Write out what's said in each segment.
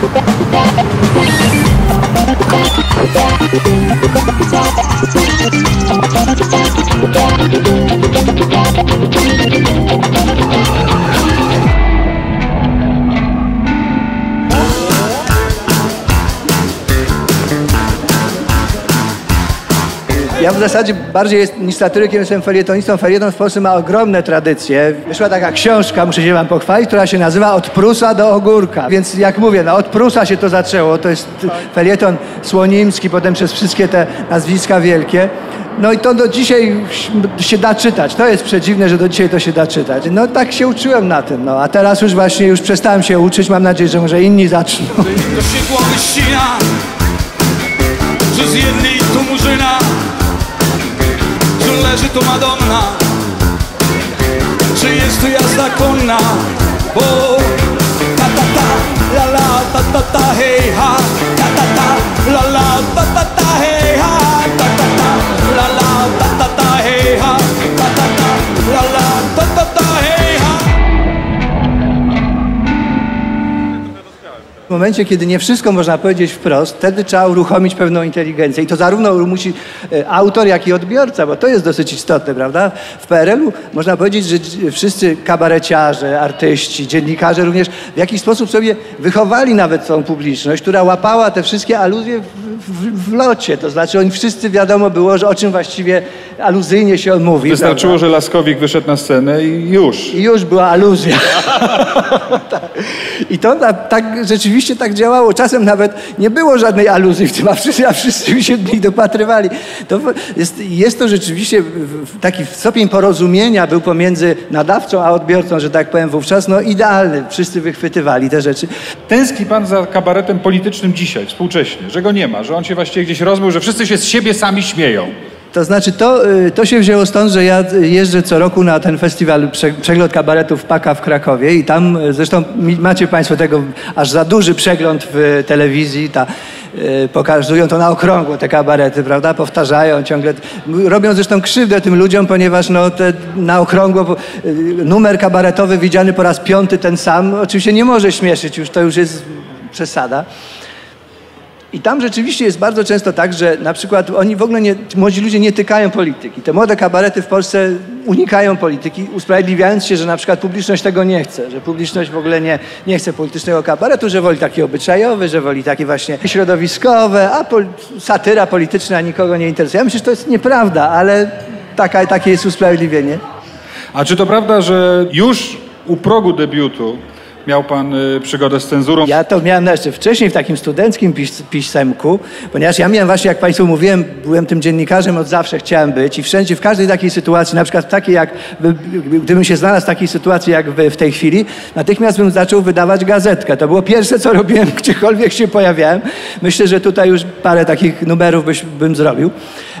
Thank you. Ja w zasadzie bardziej jest, niż satyrykiem jestem felietonistą. Felieton w Polsce ma ogromne tradycje. Wyszła taka książka, muszę się wam pochwalić, która się nazywa Od Prusa do Ogórka. Więc jak mówię, no od Prusa się to zaczęło. To jest felieton słonimski, potem przez wszystkie te nazwiska wielkie. No i to do dzisiaj się da czytać. To jest przedziwne, że do dzisiaj to się da czytać. No tak się uczyłem na tym, no. A teraz już właśnie, już przestałem się uczyć. Mam nadzieję, że może inni zaczną. Się głowy ścina Że z jednej murzyna Że leży tu Madonna Czy jest tu jazda konna Bo ta ta ta la la ta ta ta hej ha Ta ta ta la la ta ta ta hej ha momencie, kiedy nie wszystko można powiedzieć wprost, wtedy trzeba uruchomić pewną inteligencję. I to zarówno musi e, autor, jak i odbiorca, bo to jest dosyć istotne, prawda? W PRL-u można powiedzieć, że wszyscy kabareciarze, artyści, dziennikarze również w jakiś sposób sobie wychowali nawet tą publiczność, która łapała te wszystkie aluzje w, w, w locie. To znaczy oni wszyscy wiadomo było, że o czym właściwie aluzyjnie się mówi. Wystarczyło, prawda? że Laskowik wyszedł na scenę i już. I już była aluzja. Tak. I to tak rzeczywiście tak działało. Czasem nawet nie było żadnej aluzji w tym, a wszyscy, a wszyscy się w nich dopatrywali. To jest, jest to rzeczywiście taki stopień porozumienia był pomiędzy nadawcą a odbiorcą, że tak powiem wówczas, no idealny. Wszyscy wychwytywali te rzeczy. Tęskni pan za kabaretem politycznym dzisiaj, współcześnie, że go nie ma, że on się właściwie gdzieś rozmył, że wszyscy się z siebie sami śmieją. To znaczy, to, y, to się wzięło stąd, że ja jeżdżę co roku na ten festiwal prze, Przegląd Kabaretów Paka w Krakowie i tam y, zresztą macie Państwo tego aż za duży przegląd w telewizji, ta, y, pokazują to na okrągło te kabarety, prawda, powtarzają ciągle, robią zresztą krzywdę tym ludziom, ponieważ no, te, na okrągło numer kabaretowy widziany po raz piąty ten sam, oczywiście nie może śmieszyć już, to już jest przesada. I tam rzeczywiście jest bardzo często tak, że na przykład oni w ogóle nie, młodzi ludzie nie tykają polityki. Te młode kabarety w Polsce unikają polityki, usprawiedliwiając się, że na przykład publiczność tego nie chce, że publiczność w ogóle nie, nie chce politycznego kabaretu, że woli taki obyczajowy, że woli takie właśnie środowiskowe, a pol, satyra polityczna nikogo nie interesuje. Ja myślę, że to jest nieprawda, ale taka, takie jest usprawiedliwienie. A czy to prawda, że już u progu debiutu miał pan y, przygodę z cenzurą? Ja to miałem jeszcze wcześniej w takim studenckim pis pisemku, ponieważ ja miałem właśnie, jak Państwu mówiłem, byłem tym dziennikarzem od zawsze, chciałem być i wszędzie, w każdej takiej sytuacji, na przykład takiej jak, gdybym się znalazł w takiej sytuacji jak w tej chwili, natychmiast bym zaczął wydawać gazetkę. To było pierwsze, co robiłem, gdziekolwiek się pojawiałem. Myślę, że tutaj już parę takich numerów byś, bym zrobił.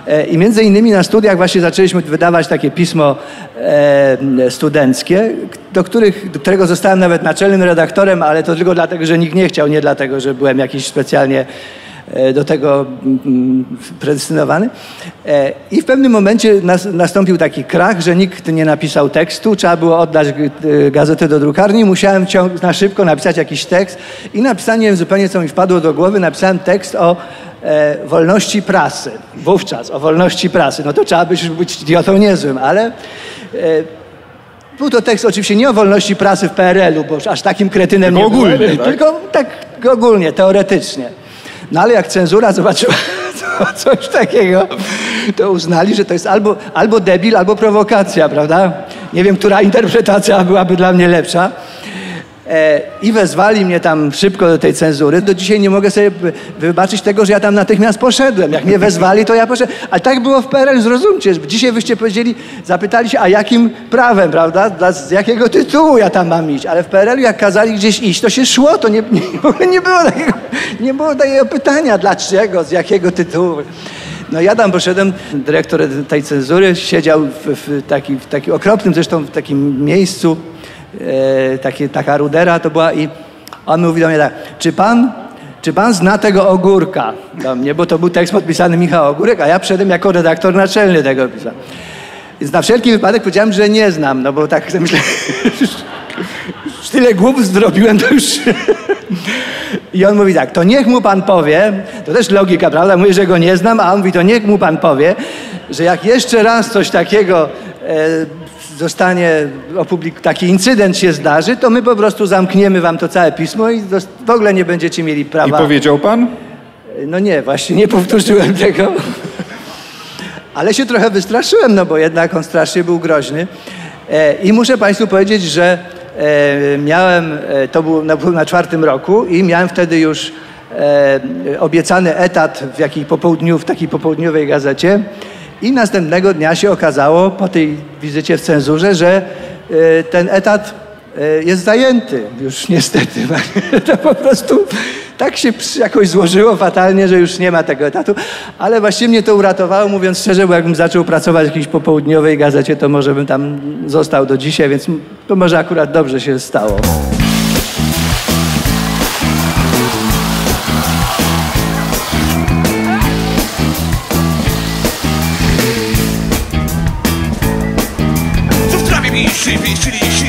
E, I między innymi na studiach właśnie zaczęliśmy wydawać takie pismo e, studenckie, do, których, do którego zostałem nawet naczelnym redaktorem, ale to tylko dlatego, że nikt nie chciał, nie dlatego, że byłem jakiś specjalnie e, do tego mm, predestynowany. E, I w pewnym momencie nas, nastąpił taki krach, że nikt nie napisał tekstu, trzeba było oddać gazetę do drukarni, musiałem na szybko napisać jakiś tekst i napisałem, nie wiem zupełnie co mi wpadło do głowy, napisałem tekst o e, wolności prasy. Wówczas o wolności prasy. No to trzeba być, być idiotą niezłym, ale e, był to tekst oczywiście nie o wolności prasy w PRL-u, bo aż takim kretynem Tylko nie byłem, ogólnie, tak? Tylko tak ogólnie, teoretycznie. No ale jak cenzura zobaczyła coś takiego, to uznali, że to jest albo, albo debil, albo prowokacja, prawda? Nie wiem, która interpretacja byłaby dla mnie lepsza. E, I wezwali mnie tam szybko do tej cenzury. Do dzisiaj nie mogę sobie wy- wybaczyć tego, że ja tam natychmiast poszedłem. Jak mnie wezwali, to ja poszedłem. Ale tak było w PRL, zrozumcie. Dzisiaj byście powiedzieli, zapytali się, a jakim prawem, prawda? Dla, z jakiego tytułu ja tam mam iść? Ale w PRL jak kazali gdzieś iść, to się szło. To nie, nie, nie, było takiego, nie było takiego pytania, dlaczego, z jakiego tytułu. No ja tam poszedłem, dyrektor tej cenzury siedział w, w, taki, w takim okropnym zresztą w takim miejscu, e, takie, taka rudera to była i on mówi do mnie tak, czy pan, czy pan zna tego ogórka? Do mnie, bo to był tekst podpisany Michał Ogórek, a ja przedem jako redaktor naczelny tego pisałem. Więc na wszelki wypadek powiedziałem, że nie znam, no bo tak myślę, już tyle głupstw zrobiłem, to już... I on mówi tak, to niech mu pan powie, to też logika, prawda? Mówi, że go nie znam, a on mówi, to niech mu pan powie, że jak jeszcze raz coś takiego e, zostanie opublik- taki incydent się zdarzy, to my po prostu zamkniemy wam to całe pismo i dos- w ogóle nie będziecie mieli I prawa. powiedział pan? No nie, właśnie nie powtórzyłem tego. Ale się trochę wystraszyłem, no bo jednak on strasznie był groźny. E, I muszę Państwu powiedzieć, że e, miałem, e, to był na, był na czwartym roku i miałem wtedy już e, obiecany etat w, jakiej popołudniu, w takiej popołudniowej gazecie. I następnego dnia się okazało po tej wizycie w cenzurze, że e, ten etat e, jest zajęty już niestety. To po prostu tak się jakoś złożyło fatalnie, że już nie ma tego etatu. Ale właściwie mnie to uratowało, mówiąc szczerze, bo jakbym zaczął pracować w jakiejś popołudniowej gazecie, to może bym tam został do dzisiaj, więc to może akurat dobrze się stało.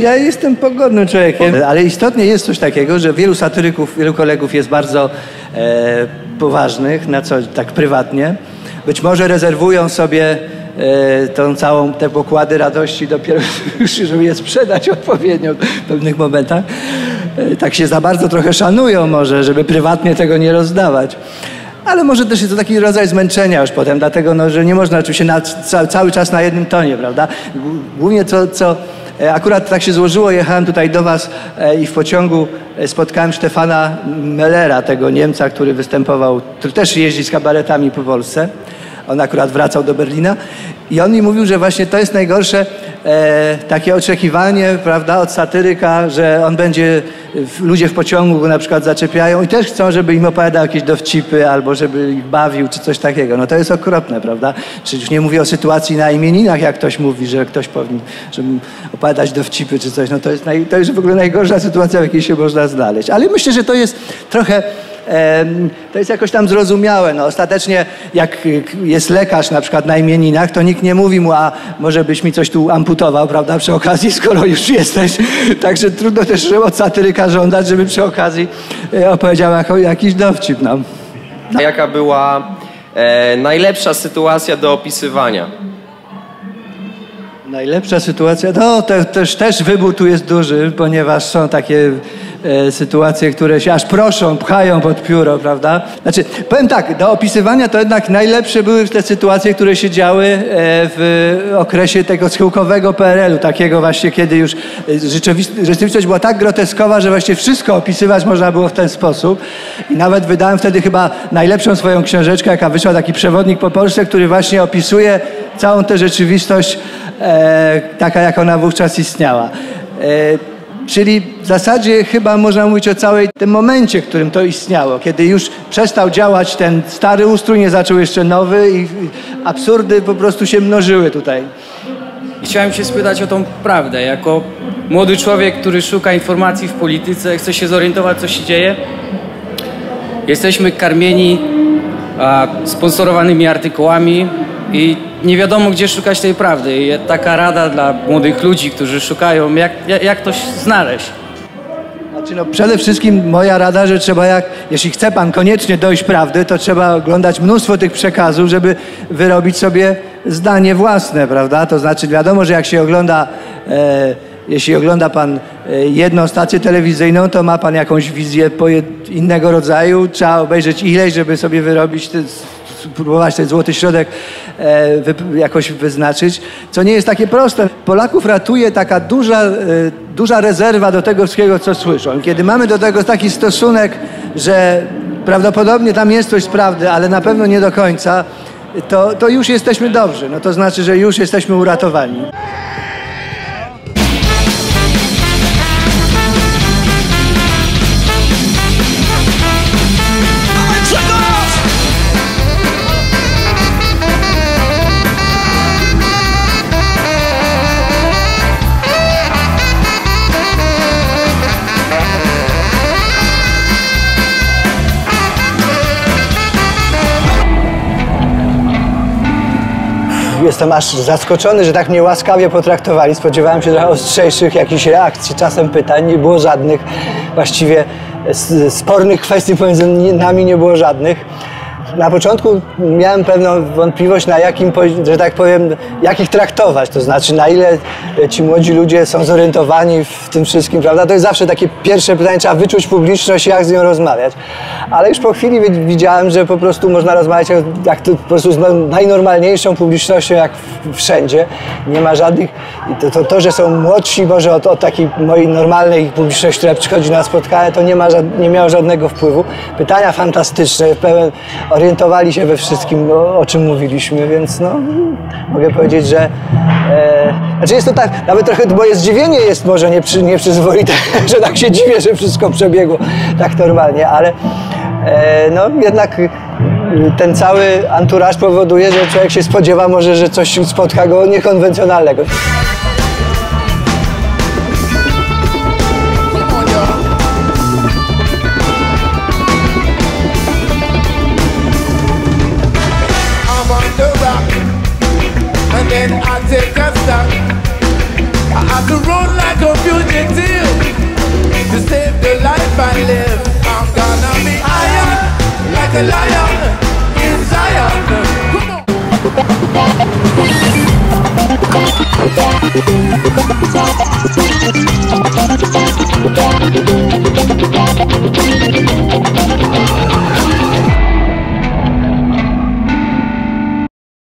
Ja jestem pogodnym człowiekiem, ale istotnie jest coś takiego, że wielu satyryków, wielu kolegów jest bardzo e, poważnych, na co tak prywatnie. Być może rezerwują sobie e, tą całą, te pokłady radości dopiero żeby je sprzedać odpowiednio w pewnych momentach. E, tak się za bardzo trochę szanują może, żeby prywatnie tego nie rozdawać. Ale może też jest to taki rodzaj zmęczenia już potem, dlatego no, że nie można oczywiście na, ca, cały czas na jednym tonie, prawda? Głównie co, co akurat tak się złożyło, jechałem tutaj do was e, i w pociągu e, spotkałem Stefana Mellera, tego Niemca, który występował, który też jeździ z kabaretami po Polsce. On akurat wracał do Berlina i on mi mówił, że właśnie to jest najgorsze e, takie oczekiwanie, prawda, od satyryka, że on będzie, ludzie w pociągu go na przykład zaczepiają i też chcą, żeby im opowiadał jakieś dowcipy albo żeby ich bawił czy coś takiego. No to jest okropne, prawda? Czy już nie mówię o sytuacji na imieninach, jak ktoś mówi, że ktoś powinien, żeby opowiadać dowcipy czy coś. No to jest, naj, to jest w ogóle najgorsza sytuacja, w jakiej się można znaleźć. Ale myślę, że to jest trochę to jest jakoś tam zrozumiałe. No, ostatecznie jak jest lekarz na przykład na imieninach, to nikt nie mówi mu, a może byś mi coś tu amputował, prawda, przy okazji, skoro już jesteś. Także trudno też od satyryka żądać, żeby przy okazji e, opowiedział jakiś dowcip. No. Jaka była e, najlepsza sytuacja do opisywania? Najlepsza sytuacja, no te, też, też wybór tu jest duży, ponieważ są takie e, sytuacje, które się aż proszą, pchają pod pióro, prawda? Znaczy, powiem tak, do opisywania to jednak najlepsze były te sytuacje, które się działy e, w okresie tego schyłkowego PRL-u, takiego właśnie, kiedy już e, rzeczywist- rzeczywistość była tak groteskowa, że właściwie wszystko opisywać można było w ten sposób. I nawet wydałem wtedy chyba najlepszą swoją książeczkę, jaka wyszła, taki przewodnik po Polsce, który właśnie opisuje całą tę rzeczywistość e, taka, jak ona wówczas istniała. E, czyli w zasadzie chyba można mówić o całej tym momencie, w którym to istniało, kiedy już przestał działać ten stary ustrój, nie zaczął jeszcze nowy i absurdy po prostu się mnożyły tutaj. Chciałem się spytać o tą prawdę. Jako młody człowiek, który szuka informacji w polityce, chce się zorientować, co się dzieje. Jesteśmy karmieni a, sponsorowanymi artykułami i nie wiadomo, gdzie szukać tej prawdy. I taka rada dla młodych ludzi, którzy szukają, jak, jak, to znaleźć. Znaczy, no, przede wszystkim moja rada, że trzeba jak, jeśli chce pan koniecznie dojść prawdy, to trzeba oglądać mnóstwo tych przekazów, żeby wyrobić sobie zdanie własne, prawda? To znaczy wiadomo, że jak się ogląda, e, jeśli ogląda pan e, jedną stację telewizyjną, to ma pan jakąś wizję innego rodzaju, trzeba obejrzeć ileś, żeby sobie wyrobić te, spróbować ten złoty środek e, jakoś wyznaczyć, co nie jest takie proste. Polaków ratuje taka duża, e, duża rezerwa do tego wszystkiego, co słyszą. Kiedy mamy do tego taki stosunek, że prawdopodobnie tam jest coś z prawdy, ale na pewno nie do końca, to, to już jesteśmy dobrzy. No to znaczy, że już jesteśmy uratowani. Jestem aż zaskoczony, że tak mnie łaskawie potraktowali. Spodziewałem się trochę ostrzejszych jakichś reakcji, czasem pytań. Nie było żadnych właściwie spornych kwestii pomiędzy nami nie było żadnych. Na początku miałem pewną wątpliwość, na jakim, że tak powiem, jak ich traktować, to znaczy na ile ci młodzi ludzie są zorientowani w tym wszystkim, prawda? To jest zawsze takie pierwsze pytanie, trzeba wyczuć publiczność, jak z nią rozmawiać. Ale już po chwili wi- widziałem, że po prostu można rozmawiać jak to, po prostu z no- najnormalniejszą publicznością, jak wszędzie. Nie ma żadnych... To, to, to że są młodsi, może od, od takiej mojej normalnej publiczności, która przychodzi na spotkania, to nie, ma, nie miało żadnego wpływu. Pytania fantastyczne, pełen, orientowali się we wszystkim, o, o czym mówiliśmy, więc no, mogę powiedzieć, że e, znaczy jest to tak, nawet trochę moje zdziwienie jest może nieprzy, nieprzyzwoite, że tak się dziwię, że wszystko przebiegło tak normalnie, ale e, no jednak ten cały anturaż powoduje, że człowiek się spodziewa może, że coś spotka go niekonwencjonalnego. Then I take a stop. I have to run like a fugitive to save the life I live. I'm gonna be iron like a lion in Zion. Come on.